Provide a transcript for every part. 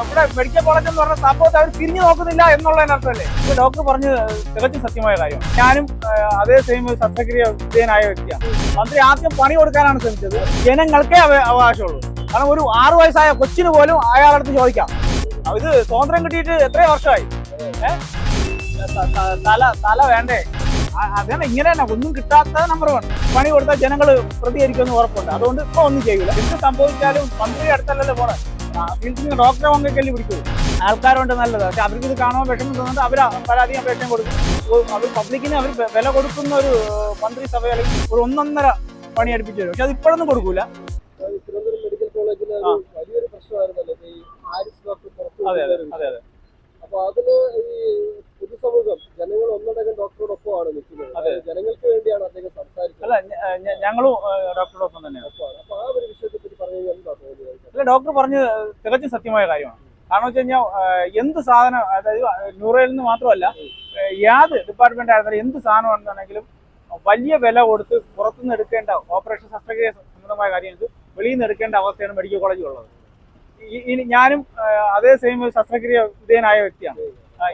ഇവിടെ medical college എന്ന് പറഞ്ഞ സംഭവത്തെ അവർ തിരിഞ്ഞു നോക്കുന്നില്ല എന്നുള്ളതിനർത്ഥമല്ലേ? ഇപ്പൊ ഡോക്ടർ പറഞ്ഞ് തികച്ചും സത്യമായ കാര്യം. ഞാനും അതേ സെയിം ശസ്ത്രക്രിയ വിധേയനായ വ്യക്തിയാണ്. മന്ത്രി ആദ്യം പണി കൊടുക്കാനാണ് ശ്രമിച്ചത്. ജനങ്ങൾക്കേ അവ- അവകാശമുള്ളൂ. കാരണം ഒരു ആറു വയസ്സായ കൊച്ചിന് പോലും അയാളടുത്ത് ചോദിക്കാം. ഇത് സ്വാതന്ത്ര്യം കിട്ടിയിട്ട് എത്രയോ വർഷമായി? തല തല വേണ്ടേ? അതന്നെ ഇങ്ങനെ തന്നെ ഒന്നും കിട്ടാത്ത നമ്പർ വൺ പണി കൊടുത്താൽ ജനങ്ങൾ പ്രതികരിക്കുമെന്ന് ഉറപ്പുണ്ട്. അതുകൊണ്ട് ഇപ്പൊ ഒന്നും ചെയ്യൂല. എന്ത് സംഭവിച്ചാലും മന്ത്രി അടുത്തല്ലല്ലോ പോണേ. ഡോക്ടറെ പിടിക്കൂ. ആൾക്കാരുണ്ട് നല്ലത്. പക്ഷെ അവർക്ക് ഇത് കാണുമ്പോൾ വിഷമം തോന്നുന്നത് അവർ പരാതി അപേക്ഷയും കൊടുക്കും. അവർ പബ്ലിക്കിന് അവർ വില കൊടുക്കുന്ന ഒരു മന്ത്രിസഭ അല്ലെങ്കിൽ ഒരു ഒന്നൊന്നര പണി അടുപ്പിച്ചു തരും. പക്ഷെ അത് ഇപ്പോഴൊന്നും കൊടുക്കൂല. തിരുവനന്തപുരം മെഡിക്കൽ കോളേജിൽ വലിയൊരു പ്രശ്നമായിരുന്നല്ലോ. ഈ ആരിസ് ഡോക്ടർ പുറത്തു അതെ അതെ അതെ അതെ. അപ്പൊ ഈ പൊതുസമൂഹം ജനങ്ങൾ ഒന്നടങ്കം ഡോക്ടറോടൊപ്പമാണ് നിൽക്കുന്നത്. അതെ. അതായത് ജനങ്ങൾക്ക് വേണ്ടിയാണ് അദ്ദേഹം സംസാരിച്ചത്. അല്ല ഞങ്ങളും ഡോക്ടറോടൊപ്പം തന്നെയാണ്. അപ്പൊ ആ ഒരു അല്ല ഡോക്ടർ പറഞ്ഞു തികച്ചും സത്യമായ കാര്യമാണ്. കാരണം വെച്ച് കഴിഞ്ഞാൽ എന്ത് സാധനം അതായത് ന്യൂറോയിൽ നിന്ന് മാത്രമല്ല ഏത് ഡിപ്പാർട്ട്മെന്റ് ആയിരുന്നാലും എന്ത് സാധനം ആണെന്നുണ്ടെങ്കിലും വലിയ വില കൊടുത്ത് പുറത്തുനിന്ന് എടുക്കേണ്ട ഓപ്പറേഷൻ ശസ്ത്രക്രിയ സംബന്ധമായ കാര്യങ്ങൾക്ക് വെളിയിൽ നിന്ന് എടുക്കേണ്ട അവസ്ഥയാണ് മെഡിക്കൽ കോളേജിലുള്ളത് ഇനി ഞാനും അതേ സെയിം ശസ്ത്രക്രിയ വിധേയനായ വ്യക്തിയാണ്.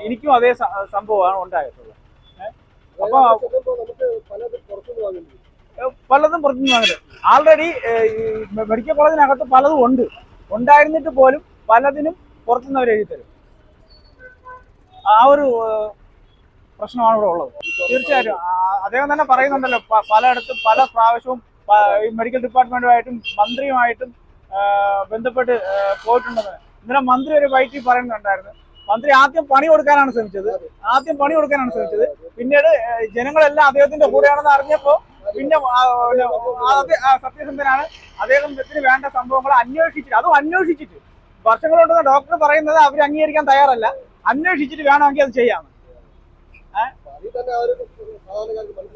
എനിക്കും അതേ സംഭവമാണ് ഉണ്ടായിട്ടുള്ളത്. അപ്പൊ- നമുക്ക് പലതും പുറത്തുനിന്ന്. ഏഹ്, പലതും പുറത്തുനിന്ന് ആൾറെഡി മെഡിക്കൽ കോളേജിനകത്ത് പലതും ഉണ്ട്. ഉണ്ടായിരുന്നിട്ട് പോലും പലതിനും പുറത്തുനിന്ന് അവർ എഴുതി തരും. ആ ഒരു പ്രശ്നമാണ് ഇവിടെ ഉള്ളത്. തീർച്ചയായിട്ടും അദ്ദേഹം തന്നെ പറയുന്നുണ്ടല്ലോ പലയിടത്തും പല പ്രാവശ്യവും മെഡിക്കൽ ഡിപ്പാർട്ട്മെന്റുമായിട്ടും മന്ത്രിയുമായിട്ടും ബന്ധപ്പെട്ട് പോയിട്ടുണ്ടെന്ന്. ഇന്നലെ മന്ത്രി ഒരു വൈറ്റി പറയുന്നുണ്ടായിരുന്നു. മന്ത്രി ആദ്യം പണി കൊടുക്കാനാണ് ശ്രമിച്ചത്. ആദ്യം പണി കൊടുക്കാനാണ് ശ്രമിച്ചത്. പിന്നീട് ജനങ്ങളെല്ലാം അദ്ദേഹത്തിന്റെ കൂടെയാണെന്ന് അറിഞ്ഞപ്പോ പിന്നെ സത്യസന്ധനാണ്. അദ്ദേഹത്തിന് വേണ്ട സംഭവങ്ങൾ അന്വേഷിച്ചിട്ട് അതും അന്വേഷിച്ചിട്ട്. വർഷങ്ങളുണ്ടെന്ന് ഡോക്ടർ പറയുന്നത് അവർ അംഗീകരിക്കാൻ തയ്യാറല്ല. അന്വേഷിച്ചിട്ട് വേണമെങ്കിൽ അത് ചെയ്യാം.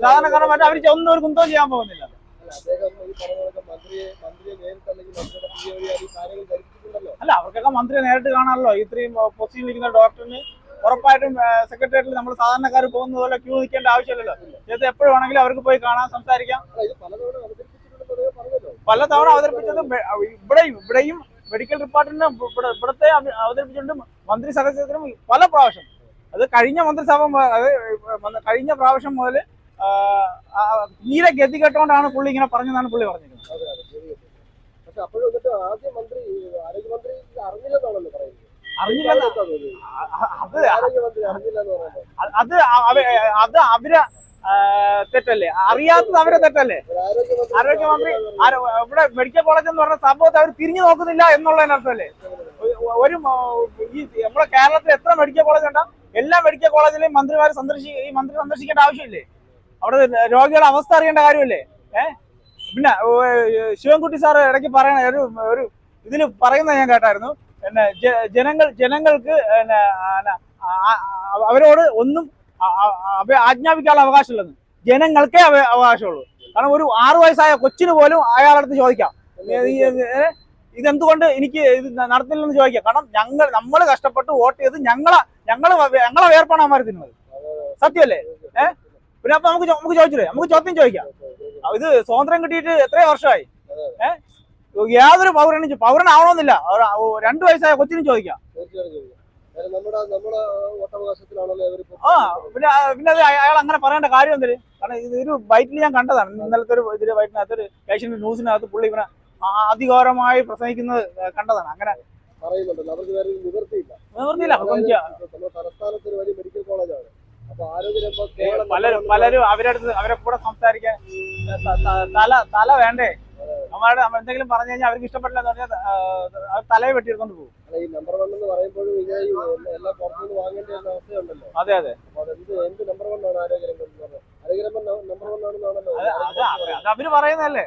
സാധാരണക്കാരൻ മറ്റേ അവർ ഒന്നും ഒരു കുന്തവും ചെയ്യാൻ പോകുന്നില്ല. അല്ല, അവർക്കൊക്കെ മന്ത്രിയെ നേരിട്ട് കാണാമല്ലോ. ഇത്രയും പൊസിഷനിൽ ഇരിക്കുന്ന ഡോക്ടറിന് ഉറപ്പായിട്ടും സെക്രട്ടേറിയറ്റിൽ നമ്മൾ സാധാരണക്കാർ പോകുന്നത് പോലെ ക്യൂ നിൽക്കേണ്ട ആവശ്യമില്ലല്ലോ. ഇത് എപ്പോഴും വേണമെങ്കിലും അവർക്ക് പോയി കാണാൻ സംസാരിക്കാം. പല തവണ അവതരിപ്പിച്ചതും ഇവിടെ ഇവിടെയും മെഡിക്കൽ ഡിപ്പാർട്ട്മെന്റിനും ഇവിടെ ഇവിടത്തെ അവ- അവതരിപ്പിച്ചിട്ടുണ്ട് മന്ത്രി സദസ്യത്തിനും പല പ്രാവശ്യം. അത് കഴിഞ്ഞ മന്ത്രിസഭ അത് കഴിഞ്ഞ പ്രാവശ്യം മുതൽ തീരെ ഗതി കെട്ടുകൊണ്ടാണ് പുള്ളി ഇങ്ങനെ പറഞ്ഞതെന്നാണ് പുള്ളി ശരിയാണ്. പക്ഷെ അപ്പോഴും ആദ്യം മന്ത്രി ആരോഗ്യമന്ത്രി അറിഞ്ഞില്ലെന്നാണല്ലോ പറയുന്നത്. അത് അറിഞ്ഞില്ലെന്ന് അത് അവ- അത് അവർ തെറ്റല്ലേ? അറിയാത്തത് അവരെ തെറ്റല്ലേ? ആരോഗ്യമന്ത്രി ഇവിടെ മെഡിക്കൽ കോളേജ് എന്ന് പറഞ്ഞ സംഭവത്തെ അവർ തിരിഞ്ഞു നോക്കുന്നില്ല എന്നുള്ളതിനർത്ഥമല്ലേ? ഒരു- ഒരു ഈ നമ്മുടെ കേരളത്തിൽ എത്ര മെഡിക്കൽ കോളേജ് ഉണ്ടാ? എല്ലാ മെഡിക്കൽ കോളേജിലെയും മന്ത്രിമാരെ സന്ദർശി ഈ മന്ത്രി സന്ദർശിക്കേണ്ട ആവശ്യമില്ലേ? അവിടെ രോഗികളുടെ അവസ്ഥ അറിയേണ്ട കാര്യമല്ലേ? ഏഹ് പിന്നെ ശിവൻകുട്ടി സാർ ഇടയ്ക്ക് പറയണ ഒരു ഒരു ഇതിൽ പറയുന്നത് ഞാൻ കേട്ടായിരുന്നു. പിന്നെ ജനങ്ങൾ ജനങ്ങൾക്ക് അവരോട് ഒന്നും ആജ്ഞാപിക്കാനുള്ള അവകാശമില്ലെന്ന്. ജനങ്ങൾക്കേ അവ- അവകാശമുള്ളൂ. കാരണം ഒരു ആറു വയസ്സായ കൊച്ചിന് പോലും അയാളടുത്ത് ചോദിക്കാം. ഇതെന്തുകൊണ്ട് എനിക്ക് ഇത് നടത്തില്ലെന്ന് ചോദിക്കാം. കാരണം ഞങ്ങൾ നമ്മൾ കഷ്ടപ്പെട്ട് വോട്ട് ചെയ്ത് ഞങ്ങളെ ഞങ്ങൾ ഞങ്ങളെ വേർപ്പാണ് തിന്നത് സത്യമല്ലേ ഏഹ് പിന്നെ അപ്പൊ നമുക്ക് നമുക്ക് ചോദിച്ചില്ലേ? നമുക്ക് ചോദ്യം ചോദിക്കാം. ഇത് സ്വാതന്ത്ര്യം കിട്ടിയിട്ട് എത്രയോ വർഷമായി. ഏഹ് യാതൊരു പൗരനും പൗരനാവണമെന്നില്ല രണ്ട് വയസ്സായ കൊച്ചിനും ചോദിക്കാം. ആ പിന്നെ പിന്നെ അത് അയാൾ അങ്ങനെ പറയേണ്ട കാര്യം എന്തിന്? കാരണം ഇത് ഒരു ബൈറ്റിൽ ഞാൻ കണ്ടതാണ്. ഇന്നലത്തെ ഒരു ഇതിന്റെ ബൈറ്റിനകത്ത് ഒരു ഏഷ്യൻ ന്യൂസിനകത്ത് പുള്ളി ഇവനെ അധികാരമായി പ്രസംഗിക്കുന്നത് കണ്ടതാണ്. അങ്ങനെ പറയുന്നുണ്ടല്ലോ. അവർക്ക് വേറെ നിവൃത്തിയില്ല. തലസ്ഥാനത്ത് വലിയ മെഡിക്കൽ കോളേജാണ് പലരും പലരും അവരടുത്ത് അവരെ കൂടെ സംസാരിക്കാൻ തല തല വേണ്ടേ? നമ്മളുടെ നമ്മൾ എന്തെങ്കിലും പറഞ്ഞു കഴിഞ്ഞാൽ അവർക്ക് ഇഷ്ടപ്പെട്ടില്ല എന്ന് പറഞ്ഞാൽ തലയെ വെട്ടിയെടുത്തോണ്ട് പോകും. അല്ല, ഈ നമ്പർ വൺ എന്ന് പറയുമ്പോഴും എല്ലാം പുറത്തുനിന്ന് വാങ്ങേണ്ട ഒരു അവസ്ഥയുണ്ടല്ലോ. അതെ അതെ. എന്ത് നമ്പർ വൺ ആണ് ആരോഗ്യരംഗം നമ്പർ വൺ ആണെന്നാണല്ലോ അത് അവർ പറയുന്നതല്ലേ?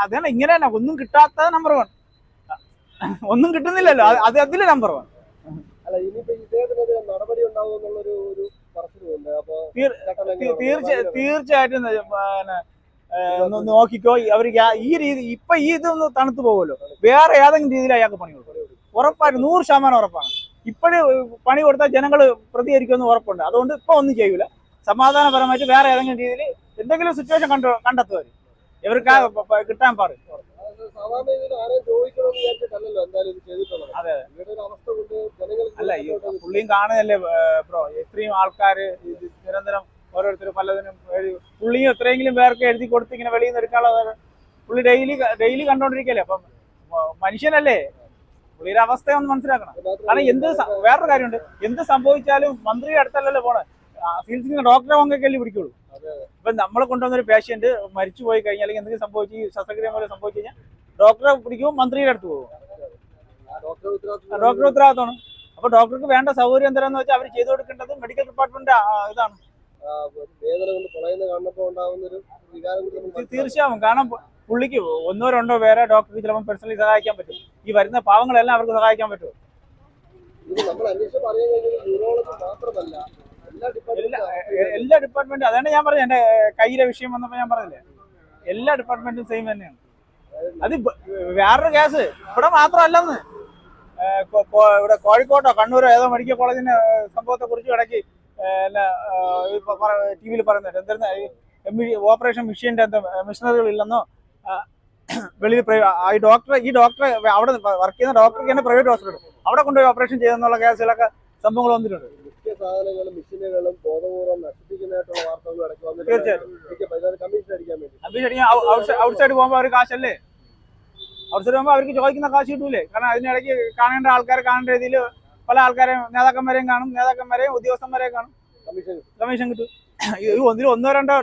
അതാണ് ഇങ്ങനെ തന്നെ ഒന്നും കിട്ടാത്ത നമ്പർ വൺ ഒന്നും കിട്ടുന്നില്ലല്ലോ അത് അത് അതിൽ നമ്പർ വൺ അല്ല ഇനിയിപ്പോ ഇദ്ദേഹത്തിനെതിരെ നടപടി ഉണ്ടാവും എന്നുള്ളൊരു ഒരു. തീർച്ചയായിട്ടും നോക്കിക്കോ. അവർ ഈ രീതി ഇപ്പൊ ഈ ഇതൊന്ന് തണുത്തു പോകുമല്ലോ വേറെ ഏതെങ്കിലും രീതിയിൽ അയാൾക്ക് പണി കൊടുക്കും ഉറപ്പായിട്ട് നൂറ് ശതമാനം ഉറപ്പാണ്. ഇപ്പോഴും പണി കൊടുത്താൽ ജനങ്ങൾ പ്രതികരിക്കുമെന്ന് ഉറപ്പുണ്ട്. അതുകൊണ്ട് ഇപ്പൊ ഒന്നും ചെയ്യൂല. സമാധാനപരമായിട്ട് വേറെ ഏതെങ്കിലും രീതിയിൽ എന്തെങ്കിലും സിറ്റുവേഷൻ കണ്ടു കണ്ടെത്തുവരും ഇവർക്ക് കിട്ടാൻ പാടും അല്ല പുള്ളിയും കാണുന്നല്ലേ ബ്രോ ഇത്രയും ആൾക്കാര് നിരന്തരം ഓരോരുത്തർ പലതിനും എഴുതി പുള്ളിയും എത്രയെങ്കിലും പേർക്ക് എഴുതി കൊടുത്ത് ഇങ്ങനെ വെളിയിൽ നിന്ന് എടുക്കാനുള്ള പുള്ളി ഡെയിലി ഡെയിലി കണ്ടോണ്ടിരിക്കല്ലേ? അപ്പം മനുഷ്യനല്ലേ? പുള്ളിയുടെ അവസ്ഥ ഒന്ന് മനസ്സിലാക്കണം. കാരണം എന്ത് വേറൊരു കാര്യമുണ്ട്. എന്ത് സംഭവിച്ചാലും മന്ത്രിയുടെ അടുത്തല്ലല്ലോ പോണേ. ചികിത്സിക്കുന്ന ഡോക്ടറെ പങ്കെടുക്കല്ലേ പിടിക്കുള്ളൂ. ഇപ്പൊ നമ്മളെ കൊണ്ടുവന്ന ഒരു പേഷ്യന്റ് മരിച്ചു പോയി കഴിഞ്ഞാൽ അല്ലെങ്കിൽ എന്തെങ്കിലും സംഭവിച്ച് ഈ ശസ്ത്രക്രിയ പോലെ സംഭവിച്ചു കഴിഞ്ഞാൽ ഡോക്ടറെ പിടിക്കും മന്ത്രിയുടെ അടുത്ത് പോകും. ഡോക്ടറെ ഡോക്ടർ ഉത്തരവാദിത്തമാണ് അപ്പൊ ഡോക്ടർക്ക് വേണ്ട സൗകര്യം എന്താണെന്ന് വെച്ചാൽ അവർ ചെയ്തു കൊടുക്കേണ്ടത് മെഡിക്കൽ ഡിപ്പാർട്ട്മെന്റ് ഇതാണ്. വേദന കൊണ്ട് പൊളയുന്ന കാണുമ്പോൾ ഉണ്ടാകുന്ന ഒരു വികാരം തീർച്ചയാവും കാരണം പുള്ളിക്ക് ഒന്നോ രണ്ടോ പേരെ ഡോക്ടർക്ക് ചിലപ്പോൾ പേഴ്സണലി സഹായിക്കാൻ പറ്റും. ഈ വരുന്ന പാവങ്ങളെല്ലാം അവർക്ക് സഹായിക്കാൻ പറ്റും. എല്ലാ ഡിപ്പാർട്ട്മെന്റും അതാണ് ഞാൻ പറഞ്ഞത്. എന്റെ കയ്യിലെ വിഷയം വന്നപ്പോ ഞാൻ പറഞ്ഞില്ലേ? എല്ലാ ഡിപ്പാർട്ട്മെന്റും സെയിം തന്നെയാണ്. അത് വേറൊരു കേസ് ഇവിടെ മാത്രമല്ലെന്ന്. ഇവിടെ കോഴിക്കോട്ടോ കണ്ണൂരോ ഏതോ മെഡിക്കൽ കോളേജിന്റെ സംഭവത്തെ കുറിച്ച് ഇടയ്ക്ക് ടി വിയിൽ പറയുന്നുണ്ട്. എന്തായിരുന്നു ഓപ്പറേഷൻ മെഷീന്റെ എന്താ മെഷീനറികൾ ഇല്ലെന്നോ വെളിയിൽ ഈ ഡോക്ടർ ഈ ഡോക്ടർ അവിടെ വർക്ക് ചെയ്യുന്ന ഡോക്ടർക്ക് തന്നെ പ്രൈവറ്റ് ഹോസ്പിറ്റൽ അവിടെ കൊണ്ടുപോയി ഓപ്പറേഷൻ ചെയ്തെന്നുള്ള കേസുകളൊക്കെ സംഭവങ്ങൾ വന്നിട്ടുണ്ട്. സാധനങ്ങളും മെഷീനുകളും ബോധപൂർവം നശിപ്പിക്കുന്നതായിട്ടുള്ള വാർത്തകളും ഇടയ്ക്ക് വന്നിട്ടുണ്ട്. കമ്മീഷൻ അടിക്കാൻ വേണ്ടി. ഔട്ട് സൈഡ് പോകുമ്പോൾ അവർ കാശല്ലേ? ഔട്ട് സൈഡ് പോകുമ്പോൾ അവർക്ക് ചോദിക്കുന്ന കാശ് കിട്ടൂലേ? കാരണം അതിനിടയ്ക്ക് കാണേണ്ട ആൾക്കാരെ കാണേണ്ട രീതിയിൽ പല ആൾക്കാരെയും നേതാക്കന്മാരെയും കാണും. നേതാക്കന്മാരെയും ഉദ്യോഗസ്ഥന്മാരെയും കാണും. കമ്മീഷൻ കിട്ടും. ഇത് ഒന്നിൽ ഒന്നോ രണ്ടോ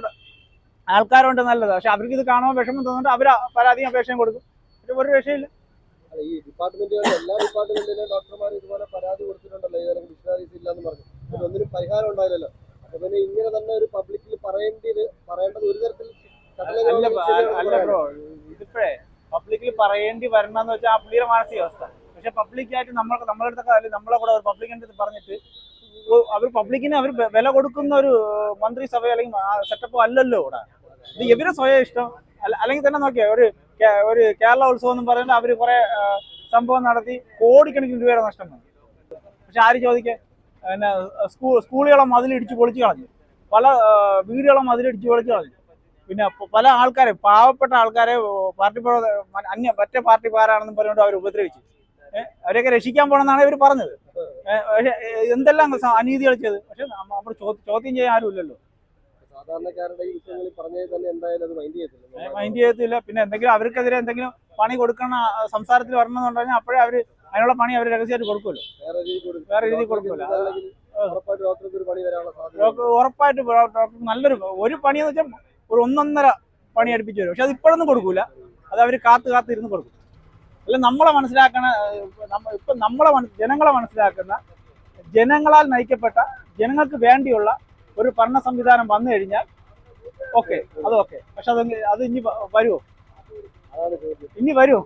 ആൾക്കാരുണ്ട് നല്ലത്. പക്ഷെ അവർക്ക് ഇത് കാണുമ്പോൾ വിഷമം തോന്നുന്നുണ്ട്. അവർ പരാതിയും അപേക്ഷയും കൊടുക്കും. പക്ഷെ ഒരു രക്ഷയില്ല. അല്ല ഈ ഡിപ്പാർട്ട്മെന്റുകളിൽ എല്ലാ ഡിപ്പാർട്ട്മെന്റിലും ഡോക്ടർമാർ ഇതുപോലെ പരാതി കൊടുത്തിട്ടുണ്ടല്ലോ. ഏതെങ്കിലും മിഷണറീസ് ഇല്ലെന്ന് പറഞ്ഞു. പക്ഷെ ഒന്നിനും പരിഹാരം ഉണ്ടായില്ലല്ലോ. അപ്പൊ പിന്നെ ഇങ്ങനെ തന്നെ ഒരു പബ്ലിക്കിൽ പറയേണ്ടത് പറയേണ്ടത് ഒരു തരത്തിൽ അല്ല ബ്രോ. ഇതിപ്പോഴേ പബ്ലിക്കിൽ പറയേണ്ടി വരണമെന്ന് വെച്ചാൽ ആ പുള്ളിയുടെ മാനസികാവസ്ഥ. പക്ഷെ പബ്ലിക്കായിട്ട് നമ്മൾക്ക് നമ്മളുടെ അടുത്തൊക്കെ നമ്മളെ കൂടെ ഒരു പബ്ലിക്കിന്റെ അടുത്ത് പറഞ്ഞിട്ട് അവർ പബ്ലിക്കിന് അവർ വില കൊടുക്കുന്ന ഒരു മന്ത്രിസഭ അല്ലെങ്കിൽ സെറ്റപ്പ് അല്ലല്ലോ ഇവിടെ. ഇത് ഇവർ സ്വയം ഇഷ്ടം. അല്ല- അല്ലെങ്കിൽ തന്നെ നോക്കിയാ ഒരു ഒരു കേരള ഉത്സവം എന്ന് പറയുന്നത് അവർ കുറെ സംഭവം നടത്തി കോടിക്കണക്കിന് രൂപയുടെ നഷ്ടം വന്നു. പക്ഷെ ആര് ചോദിക്കേ? പിന്നെ സ്കൂൾ സ്കൂളുകളെ മതിലിടിച്ച് പൊളിച്ച് കളഞ്ഞു. പല വീടുകളെ മതിലിടിച്ച് പൊളിച്ച് കളഞ്ഞു. പിന്നെ പല ആൾക്കാരെ പാവപ്പെട്ട ആൾക്കാരെ പാർട്ടി അന്യ മറ്റേ പാർട്ടിക്കാരാണെന്നും പറഞ്ഞുകൊണ്ട് അവർ ഉപദ്രവിച്ചു. അവരെയൊക്കെ രക്ഷിക്കാൻ പോണെന്നാണ് ഇവർ പറഞ്ഞത്. പക്ഷെ എന്തെല്ലാം അനീതികൾ ചെയ്ത്? പക്ഷെ നമ്മൾ ചോദ്യം ചെയ്യാൻ ആരുമില്ലല്ലോ സാധാരണക്കാരുടെ ഈ വിഷയങ്ങളിൽ പറഞ്ഞേ തന്നെ എന്തായാലും അത് മൈൻഡ് ചെയ്യത്തില്ല. മൈൻഡ് ചെയ്യത്തില്ല. പിന്നെ എന്തെങ്കിലും അവർക്കെതിരെ എന്തെങ്കിലും പണി കൊടുക്കണ സംസാരത്തിൽ സംസാരത്തിൽ വരണമെന്നുണ്ടെങ്കിൽ അപ്പോഴേ അവർ അതിനുള്ള പണി അവർ രഹസ്യമായിട്ട് കൊടുക്കുമല്ലോ. വേറെ രീതി കൊടുക്കില്ല ഉറപ്പായിട്ട് ഡോക്ടർ നല്ലൊരു ഒരു പണിയെന്ന് വെച്ചാൽ ഒരു ഒന്നൊന്നര പണി അടുപ്പിച്ചു വരും. പക്ഷെ അത് ഇപ്പോഴൊന്നും കൊടുക്കൂല. അത് അവർ കാത്ത് കാത്ത് ഇരുന്ന് കൊടുക്കും. അല്ല നമ്മളെ മനസ്സിലാക്കണ ഇപ്പൊ നമ്മളെ ജനങ്ങളെ മനസ്സിലാക്കുന്ന ജനങ്ങളാൽ നയിക്കപ്പെട്ട ജനങ്ങൾക്ക് വേണ്ടിയുള്ള ഒരു ഭരണ സംവിധാനം വന്നു കഴിഞ്ഞാൽ ഓക്കെ അത് ഓക്കെ. പക്ഷെ അത് അത് ഇനി വരുമോ? ഇനി വരുമോ?